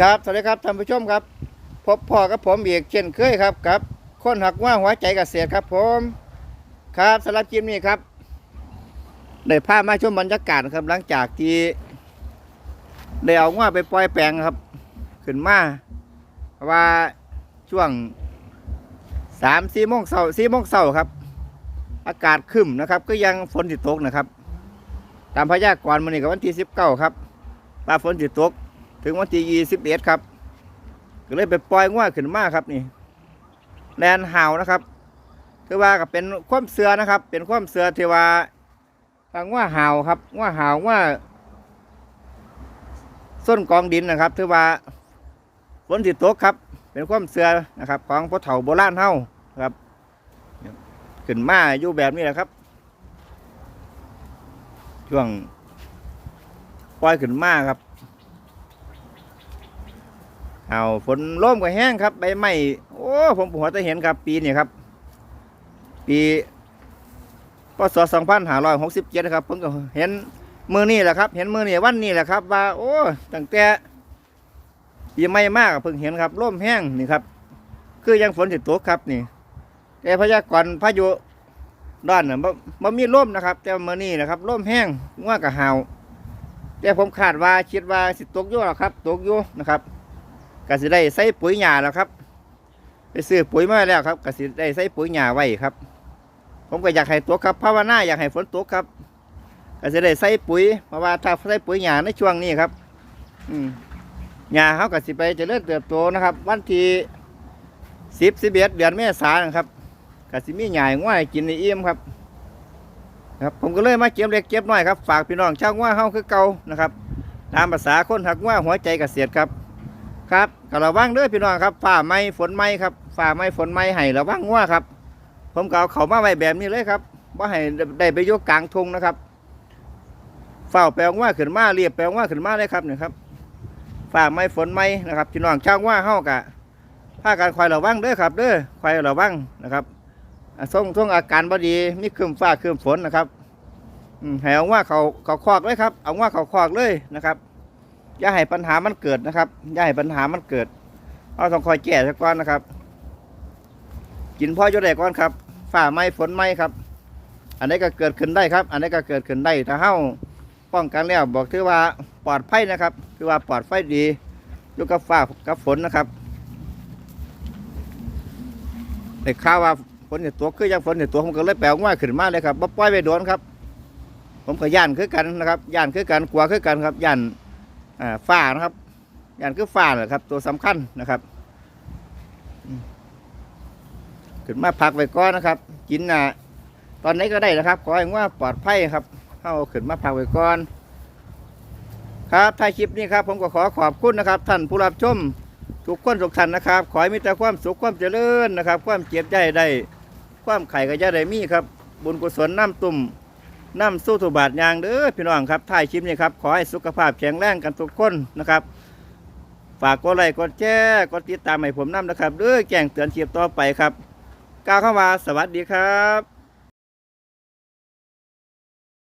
ครับสวัสดีครับท่านผู้ชมครับ พบพ่อกับผมอีกเช่นเคยครับกับคนหักว่าหัวใจกเกษตรครับ ผมครับสำหรับคลิปนี้ครับได้พามาชมบรรยากาศครับหลังจากที่ได้เอาว่าไปปล่อยแปลงครับ ขึ้นมาว่าช่วงสามสี่โมงเสาสี่โมงเสาครับ อากาศครึ้มนะครับ ก็ยังฝนติดตกนะครับ ตามพยากรณ์มันนี่กับวันที่สิบเก้าครับว่าฝนติดตก ถึงวันที่ยี่สิบเอ็ดครับก็เลยไปปล่อยง่วขึ้นมาครับนี่แลนหาวนะครับคือว่าก็เป็นความเสือนะครับ เป็นความเสือที่ว่าทางว่าหาวครับว่าหาวว่าส้นกองดินนะครับถือว่าฝนติดตกครับ เป็นความเสือนะครับ ของพ่อเฒ่าโบราณเฮาครับขึ้นมาอยู่แบบนี้แหละครับ ช่วงปล่อยขึ้นมาครับ เอาฝนร่มก็แห้งครับใบไม้โอ้ผมหัวจะเห็นครับ ปีนี้ครับ ปีพศ2567ครับผมก็เห็นมือนี่แหละครับ เห็นมือนี่วันนี้แหละครับ ว่า โอ้ตั้งแต่ปีใหม่มากเพิ่งเห็นครับร่มแห้งนี่ครับ คือยังฝนติดตกครับนี่แต่พยากรณ์พายุด้านน่ะบ่บ่มีร่มนะครับ แต่มือนี่นะครับร่มแห้งง่วกระหาวแต่ผมคาดว่าคิดว่าสิตกอยู่หรอครับ ตกอยู่นะครับ กสิได้ใส่ปุ๋ยหญ้าแล้วครับ ไปซื้อปุ๋ยมาแล้วครับกสิได้ใส่ปุ๋ยหญ้าไว้ครับ ผมก็อยากให้ตกครับภาวนาอยากให้ฝนตกครับกสิได้ใส่ปุ๋ยเพราะว่าถ้าใส่ปุ๋ยหญ้าในช่วงนี้ครับ อืมหญ้าเขากสิไปจะเริญเติบโตนะครับ วันที่สิบสิบเอ็ดเดือนเมษายนครับกสิมีหญ้าง่ายกินในเอี่ยมครับครับผมก็เลยมาเก็บเล็กเก็บน้อยครับฝากพี่น้องชาวง่าเฮาคือเก่านะครับตามภาษาคนหักง่าหัวใจเกษตรครับ ครับก็ระวังเด้อพี่น้องครับฝ่าไม้ฝนไม้ครับฝ่าไม้ฝนไม้ให้ระวังว่าครับ ผมก็เอาเขามาไว้แบบนี้เลยครับว่าให้ได้ไปยกกลางทงนะครับฝ่าแปลงว่าขึ้นมาเรียบแปลงว่าขึ้นมาเลยครับเนี่ยครับฝ่าไม้ฝนไม้นะครับพี่น้องช่างว่าเฮากะผ้าการคอยระวังเด้อครับเด้อคอยระวังนะครับส่งส่งอาการบดีมีครึมฟ้าครึมฝนนะครับอืมให้เอาว่าเขาเขาคอกเลยครับ เอาว่าเขาคอกเลยนะครับ อย่าให้ปัญหามันเกิดนะครับอย่าให้ปัญหามันเกิดเราต้องคอยแก้สักก่อนนะครับ กินพ่ออยู่ได้ก่อนครับฝ่าไม้ฝนไม้ครับ อันนี้ก็เกิดขึ้นได้ครับ อันนี้ก็เกิดขึ้นได้ถ้าเฮาป้องกันแล้วบอกถือว่าปลอดภัยนะครับถือว่าปลอดภัยดีอยู่กับฟ้ากับฝนนะครับได้ข่าวว่าฝนเนี่ยตัวคือยังฝนเนี่ยตัวผมก็เลยแปลว่าขึ้นมาเลยครับบ่ปล่อยไปโดนครับ ผมก็ย่านคือกันนะครับย่านคือกันกลัวคือกันครับย่าน ฝ้านะครับอย่างคือฝ้าแหละครับ ตัวสำคัญนะครับขึ้นมาพักไว้ก่อนนะครับ กินอะตอนนี้ก็ได้นะครับ ขอให้ว่าปลอดภัยครับเข้าขึ้นมาพักไว้ก่อนครับท้ายคลิปนี้ครับ ผมก็ขอขอบคุณนะครับ ท่านผู้รับชมทุกคนทุกท่านนะครับ ขอให้มีแต่ความสุขความเจริญนะครับ ความเจ็บใจได้ ความไข่ก็จะได้มีครับ บุญกุศลน้ำตุ่ม น้ำสู้ถูบาดยางเด้อพี่น้องครับถ่ายคลิปนี้ครับขอให้สุขภาพแข็งแรงกันทุกคนนะครับฝากกดไลค์กดแชร์กดติดตามให้ผมน้ำนะครับเด้อแจ้งเตือนคลิปต่อไปครับก้าวเข้ามาสวัสดีครับ